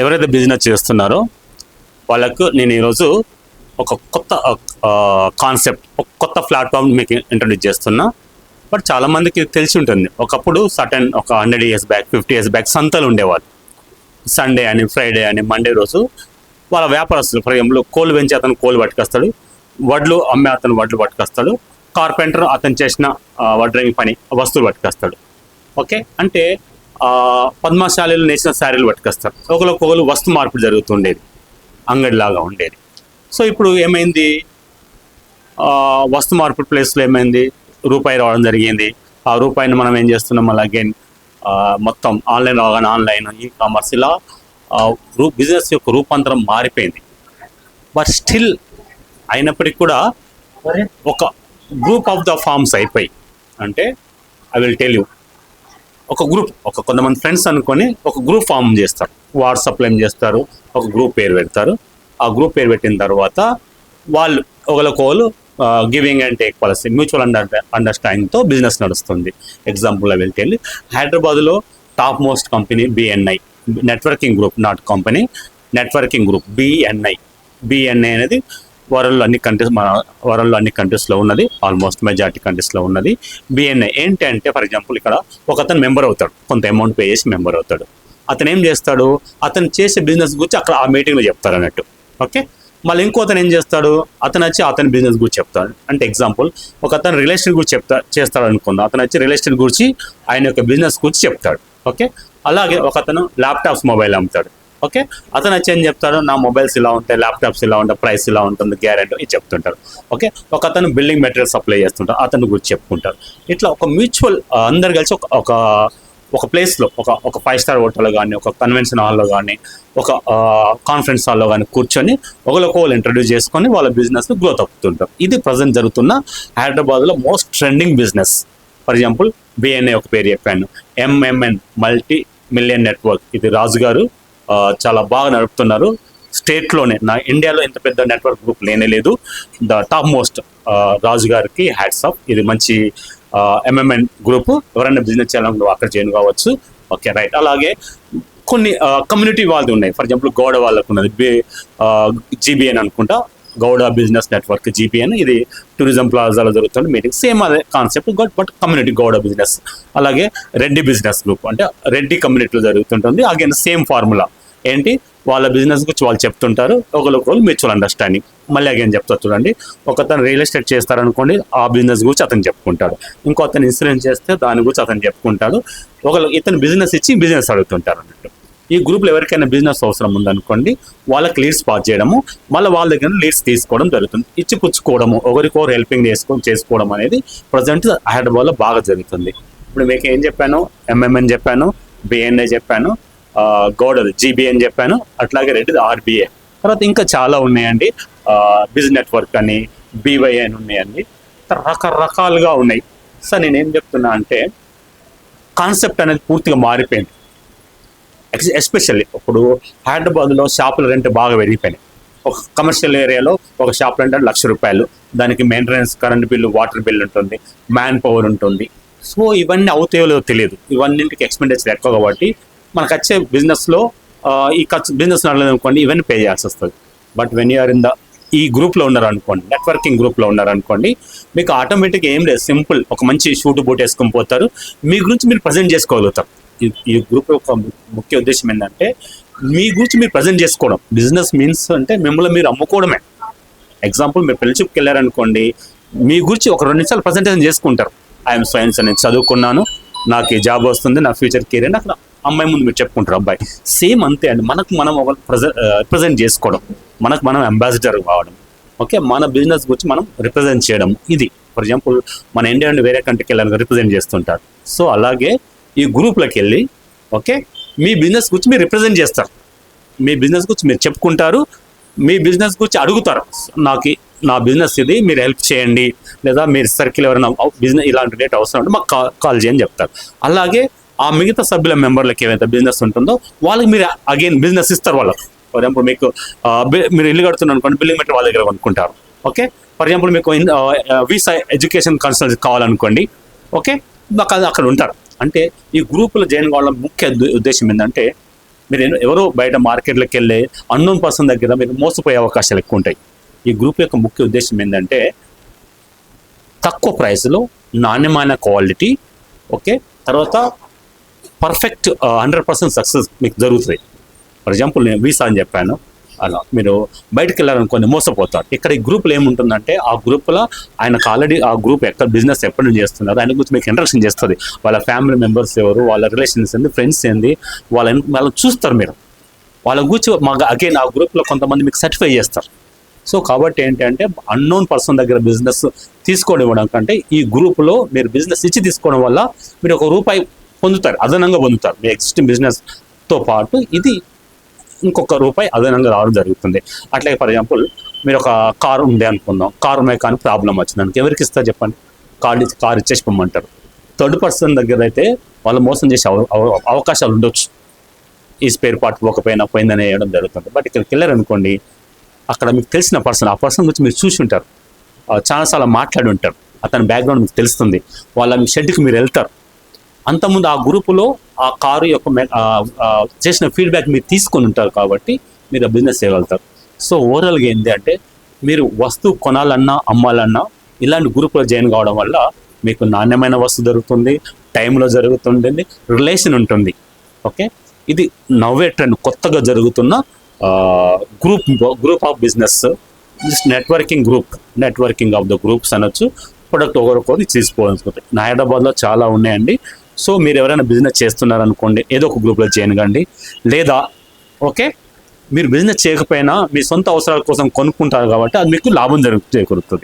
ఎవరైతే బిజినెస్ చేస్తున్నారో వాళ్ళకు నేను ఈరోజు ఒక కొత్త కాన్సెప్ట్ ఒక కొత్త ప్లాట్ఫామ్ మీకు ఇంట్రడ్యూస్ చేస్తున్నా. బట్ చాలామందికి తెలిసి ఉంటుంది. ఒకప్పుడు సటన్ ఒక hundred years back fifty years back సంతలు ఉండేవాళ్ళు. సండే అని ఫ్రైడే అని మండే రోజు వాళ్ళ వ్యాపారస్తులు ఫర్ ఎగ్జాంపుల్ కోళ్ళు పెంచి అతను కోళ్ళు పట్టుకొస్తాడు వడ్లు అమ్మే అతను వడ్లు పట్టుకొస్తాడు కార్పెంటర్ అతను చేసిన వడ్రింగ్ పని వస్తువులు పట్టుకొస్తాడు. ఓకే అంటే పద్మశాలీలు నేసిన శారీలు పట్టుకొస్తారు. ఒకరికొకరు వస్తు మార్పిడి జరుగుతుండేది. అంగడిలాగా ఉండేది. సో ఇప్పుడు ఏమైంది? వస్తు మార్పిడి ప్లేస్లో ఏమైంది? రూపాయి రావడం జరిగింది. ఆ రూపాయిని మనం ఏం చేస్తున్నాం? మళ్ళీ అగైన్ మొత్తం ఆన్లైన్ రాగానే ఆన్లైన్ ఈ కామర్స్ ఇలా రూ బిజినెస్ యొక్క రూపాంతరం మారిపోయింది. బట్ స్టిల్ అయినప్పటికీ కూడా ఒక గ్రూప్ ఆఫ్ ద ఫార్మ్స్ అయిపోయి. అంటే ఐ విల్ టెల్ యూ ఒక గ్రూప్ ఒక కొంతమంది ఫ్రెండ్స్ అనుకొని ఒక గ్రూప్ ఫామ్ చేస్తారు. వాట్సాప్లో ఏం చేస్తారు? ఒక గ్రూప్ పేరు పెడతారు. ఆ గ్రూప్ పేరు పెట్టిన తర్వాత వాళ్ళు ఒకరికొకరు giving and take policy mutual under అండర్స్టాండింగ్తో business నడుస్తుంది. ఎగ్జాంపుల్ ఐ వెళ్ళి హైదరాబాద్లో top most company BNI networking group not company networking group BNI BNI అనేది వరల్డ్ అన్ని కంట్రీస్ మన వరల్డ్ అన్ని కంట్రీస్లో ఉన్నది ఆల్మోస్ట్ మెజార్టీ కంట్రీస్లో ఉన్నది. బిఎన్ఐ ఏంటి అంటే ఫర్ ఎగ్జాంపుల్ ఇక్కడ ఒక అతను మెంబర్ అవుతాడు. కొంత అమౌంట్ పే చేసి మెంబర్ అవుతాడు. అతను ఏం చేస్తాడు? అతను చేసే బిజినెస్ గురించి అక్కడ ఆ మీటింగ్లో చెప్తారు అన్నట్టు. ఓకే మళ్ళీ ఇంకో అతను ఏం చేస్తాడు? అతను వచ్చి అతని బిజినెస్ గురించి చెప్తాడు. అంటే ఎగ్జాంపుల్ ఒక అతను రియల్ ఎస్టేట్ గురించి చెప్తా చేస్తాడు అనుకుందాం. అతను వచ్చి రియల్ ఎస్టేట్ గురించి ఆయన యొక్క బిజినెస్ గురించి చెప్తాడు. ఓకే అలాగే ఒక అతను ల్యాప్టాప్స్ మొబైల్ అమ్ముతాడు. ఓకే? అతను వచ్చి ఏం చెప్తాడు? నా మొబైల్స్ ఇలా ఉంటాయి ల్యాప్టాప్స్ ఇలా ఉంటాయి ప్రైస్ ఇలా ఉంటుంది గ్యారెంటీ ఇది చెప్తుంటారు ఓకే? ఒక అతను బిల్డింగ్ మెటీరియల్ సప్లై చేస్తుంటారు అతను గురించి చెప్పుకుంటారు ఇట్లా ఒక మ్యూచువల్ అందరు కలిసి ఒక ఒక ఒక ప్లేస్లో ఒక ఒక ఫైవ్ స్టార్ హోటల్లో కానీ ఒక కన్వెన్షన్ హాల్లో కానీ ఒక కాన్ఫరెన్స్ హాల్లో కానీ కూర్చొని ఒకరికొకరు ఇంట్రడ్యూస్ చేసుకొని వాళ్ళ బిజినెస్ గ్రోత్ అవుతుంటారు ఇది ప్రజెంట్ జరుగుతున్న హైదరాబాద్లో most trending business. For example BNA ఒక పేరు చెప్పాను. ఎంఎంఎన్ మల్టీ మిలియన్ నెట్వర్క్ ఇది రాజు గారు చాలా బాగా నడుపుతున్నారు. స్టేట్లోనే నా ఇండియాలో ఇంత పెద్ద నెట్వర్క్ గ్రూప్ లేనే లేదు. ద టాప్ మోస్ట్ రాజు గారికి హ్యాట్స్ ఆఫ్ ఇది మంచి ఎంఎంఎన్ గ్రూప్ ఎవరైనా బిజినెస్ చేయాలనుకుంటే అక్కడ జాయిన్ కావచ్చు. ఓకే రైట్ అలాగే కొన్ని కమ్యూనిటీ వాళ్ళది ఉన్నాయి. ఫర్ ఎగ్జాంపుల్ గౌడ వాళ్ళకు ఉన్నది. జీబీఎన్ అనుకుంటా. గౌడ బిజినెస్ నెట్వర్క్ జీపీఎన్ ఇది టూరిజం ప్లాజాలో జరుగుతుంది. మీటింగ్ సేమ్ అదే కాన్సెప్ట్ గట్ బట్ కమ్యూనిటీ గౌడ బిజినెస్ అలాగే రెడ్డి బిజినెస్ గ్రూప్ అంటే రెడ్డి కమ్యూనిటీలో జరుగుతుంటుంది. అగైన్ సేమ్ ఫార్ములా ఏంటి? వాళ్ళ బిజినెస్ గురించి వాళ్ళు చెప్తుంటారు. ఒకరికొకరు మ్యూచువల్ అండర్స్టాండింగ్ మళ్ళీ అగైన్ చెప్తా చూడండి. ఒక అతను రియల్ ఎస్టేట్ చేస్తారనుకోండి ఆ బిజినెస్ గురించి అతను చెప్పుకుంటాడు. ఇంకో అతను ఇన్సూరెన్స్ చేస్తే దాని గురించి అతను చెప్పుకుంటాడు. ఒకరు ఇతను బిజినెస్ ఇచ్చి బిజినెస్ అడుగుతుంటారు అన్నట్టు. ఈ గ్రూప్లో ఎవరికైనా బిజినెస్ అవసరం ఉందనుకోండి వాళ్ళకి లీడ్స్ పాస్ చేయడము మళ్ళీ వాళ్ళ దగ్గర లీడ్స్ తీసుకోవడం జరుగుతుంది. ఇచ్చి పుచ్చుకోవడము ఒకరికొకరు హెల్పింగ్ చేసుకో చేసుకోవడం అనేది ప్రజెంట్ హైదరాబాద్లో బాగా జరుగుతుంది. ఇప్పుడు మీకు ఏం చెప్పాను? ఎంఎంఎన్ చెప్పాను బిఎన్ఏ చెప్పాను గోడది జీబీ అని చెప్పాను. అట్లాగే రెడ్డిది ఆర్బీఐ తర్వాత ఇంకా చాలా ఉన్నాయండి. బిజ్ నెట్వర్క్ అని బీవై అని ఉన్నాయండి. రకరకాలుగా ఉన్నాయి. సార్ నేనేం చెప్తున్నా అంటే కాన్సెప్ట్ అనేది పూర్తిగా మారిపోయింది. ఎస్పెషల్లీ ఇప్పుడు హైదరాబాద్లో షాపుల రెంట్ బాగా పెరిగిపోయినాయి. ఒక కమర్షియల్ ఏరియాలో ఒక షాప్ రెంట్ అంటే లక్ష రూపాయలు. దానికి maintenance current bill water bill ఉంటుంది మ్యాన్ పవర్ ఉంటుంది. సో ఇవన్నీ అవుతాయో లేదో తెలియదు. ఇవన్నింటికి ఎక్స్పెండిచర్ ఎక్కువ కాబట్టి మనకు వచ్చే బిజినెస్లో ఈ ఖర్చు బిజినెస్ నడలేదు అనుకోండి ఇవన్నీ పే చేయాల్సి వస్తుంది but when you're in the ఈ గ్రూప్లో ఉన్నారు అనుకోండి నెట్వర్కింగ్ గ్రూప్లో ఉన్నారు అనుకోండి మీకు ఆటోమేటిక్గా ఏం లేదు. సింపుల్ ఒక మంచి షూట్ బూట్ వేసుకొని పోతారు. మీ గురించి మీరు ప్రజెంట్ చేసుకోగలుగుతారు. ఈ- గ్రూప్ యొక్క ముఖ్య ఉద్దేశం ఏంటంటే మీ గురించి మీరు ప్రజెంట్ చేసుకోవడం. బిజినెస్ మీన్స్ అంటే మిమ్మల్ని మీరు అమ్ముకోవడమే. ఎగ్జాంపుల్ మీరు పెళ్ళిచూపుకి వెళ్ళారనుకోండి మీ గురించి ఒక రెండు నిమిషాలు ప్రజెంటేషన్ చేసుకుంటారు. ఐఎమ్ సైన్స్ నేను చదువుకున్నాను నాకు ఈ జాబ్ వస్తుంది నా ఫ్యూచర్ కెరీర్ అక్కడ అమ్మాయి ముందు మీరు చెప్పుకుంటారు అబ్బాయి. సేమ్ అంతే అండి. మనకు మనం ఒక రిప్రజెంట్ చేసుకోవడం. మనకు మనం అంబాసిడర్ కావడం. ఓకే? మన బిజినెస్ గురించి మనం రిప్రజెంట్ చేయడం. ఇది. ఫర్ ఎగ్జాంపుల్ మన ఇండియా నుండి వేరే కంట్రీకి వెళ్ళాలని రిప్రజెంట్ చేస్తుంటారు. సో అలాగే ఈ గ్రూప్లోకి వెళ్ళి ఓకే? మీ బిజినెస్ గురించి మీరు రిప్రజెంట్ చేస్తారు. మీ బిజినెస్ గురించి మీరు చెప్పుకుంటారు. మీ బిజినెస్ గురించి అడుగుతారు. నాకు నా బిజినెస్ ఇది మీరు హెల్ప్ చేయండి. లేదా మీరు సర్కిల్ ఎవరైనా బిజినెస్ ఇలాంటి డేట్ అవసరం ఉంటే మాకు కాల్ చేయని చెప్తారు. అలాగే ఆ మిగతా సభ్యుల మెంబర్లకి ఏవైతే బిజినెస్ ఉంటుందో వాళ్ళకి మీరు అగైన్ బిజినెస్ ఇస్తారు వాళ్ళకు. ఫర్ ఎగ్జాంపుల్ మీకు మీరు ఇల్లు కడుతున్నారు అనుకోండి బిల్డింగ్ మెటర్ వాళ్ళ దగ్గర కొనుక్కుంటారు. ఓకే ఫర్ ఎగ్జాంపుల్ మీకు వీసా ఎడ్యుకేషన్ కన్సల్ట్ కావాలనుకోండి. ఓకే మాకు అది అక్కడ ఉంటారు. అంటే ఈ గ్రూపులో జాయిన్ కావడం ముఖ్య ఉద్దేశం ఏంటంటే మీరు ఎవరో బయట మార్కెట్లోకి వెళ్ళే అన్నోన్ పర్సన్ దగ్గర మీరు మోసపోయే అవకాశాలు ఎక్కువ ఉంటాయి. ఈ గ్రూప్ యొక్క ముఖ్య ఉద్దేశం ఏంటంటే తక్కువ ప్రైస్లో నాణ్యమైన క్వాలిటీ ఓకే తర్వాత పర్ఫెక్ట్ హండ్రెడ్ పర్సెంట్ సక్సెస్ మీకు జరుగుతుంది ఫర్ ఎగ్జాంపుల్ నేను వీసా అని చెప్పాను. అలా మీరు బయటకు వెళ్ళాలనుకోండి మోసపోతారు. ఇక్కడ ఈ గ్రూప్లో ఏముంటుందంటే ఆ గ్రూప్లో ఆయనకు ఆల్రెడీ ఆ గ్రూప్ ఎక్కడ బిజినెస్ ఎప్పటి నుంచి చేస్తున్నారు ఆయన గురించి మీకు ఇంట్రెక్షన్ చేస్తుంది. వాళ్ళ ఫ్యామిలీ మెంబర్స్ ఎవరు వాళ్ళ రిలేషన్స్ ఏంది ఫ్రెండ్స్ ఏంది వాళ్ళ వాళ్ళని చూస్తారు మీరు. వాళ్ళ గురించి మాకు అగైన్ ఆ గ్రూప్లో కొంతమంది మీకు సర్టిఫై చేస్తారు. సో కాబట్టి ఏంటంటే అన్నోన్ పర్సన్ దగ్గర బిజినెస్ తీసుకోవడం ఇవ్వడం కంటే ఈ గ్రూప్లో మీరు బిజినెస్ ఇచ్చి తీసుకోవడం వల్ల మీరు ఒక రూపాయి పొందుతారు అదనంగా పొందుతారు. మీ ఎగ్జిస్టింగ్ బిజినెస్తో పాటు ఇది ఇంకొక రూపాయి అదనంగా రావడం జరుగుతుంది. అట్లాగే ఫర్ ఎగ్జాంపుల్ మీరు ఒక కారు ఉంది అనుకుందాం. కారు మెకానిక్ ప్రాబ్లం వచ్చింది దానికి ఎవరికి ఇస్తారు చెప్పండి? కార్ కారు కార్ ఇచ్చేసి పొమ్మంటారు. థర్డ్ పర్సన్ దగ్గర అయితే వాళ్ళు మోసం చేసే అవ- అవకాశాలు ఉండొచ్చు. ఈ స్పేర్ పార్ట్ పోకపోయినా పోయిందని వేయడం జరుగుతుంది. బట్ ఇక్కడికి వెళ్ళారు అనుకోండి అక్కడ మీకు తెలిసిన పర్సన్ ఆ పర్సన్ గురించి మీరు చూసి ఉంటారు. చాలాసార్లు మాట్లాడి ఉంటారు. అతని బ్యాక్గ్రౌండ్ మీకు తెలుస్తుంది. వాళ్ళ మీ షెడ్కి మీరు వెళ్తారు. అంతకుముందు ఆ గ్రూపులో ఆ కారు యొక్క మె- చేసిన ఫీడ్బ్యాక్ మీరు తీసుకొని ఉంటారు కాబట్టి మీరు ఆ బిజినెస్ చేయగలుగుతారు. సో ఓవరాల్గా ఏంటి అంటే మీరు వస్తువు కొనాలన్నా అమ్మాలన్నా ఇలాంటి గ్రూప్లో జాయిన్ కావడం వల్ల మీకు నాణ్యమైన వస్తువు దొరుకుతుంది టైంలో జరుగుతుంది రిలేషన్ ఉంటుంది. ఓకే? ఇది నవ్వే ట్రెండ్ కొత్తగా జరుగుతున్న group group of business just networking group networking of the groups అనొచ్చు. ప్రొడక్ట్ ఒకరికొకరు తీసుకోవాలనుకుంటాయి నా హైదరాబాద్లో చాలా ఉన్నాయండి. సో మీరు ఎవరైనా బిజినెస్ చేస్తున్నారనుకోండి ఏదో ఒక గ్రూప్లో జాయిన్ కండి. లేదా ఓకే మీరు బిజినెస్ చేయకపోయినా మీ సొంత అవసరాల కోసం కొనుక్కుంటారు కాబట్టి అది మీకు లాభం జరుగు చేకూరుతుంది.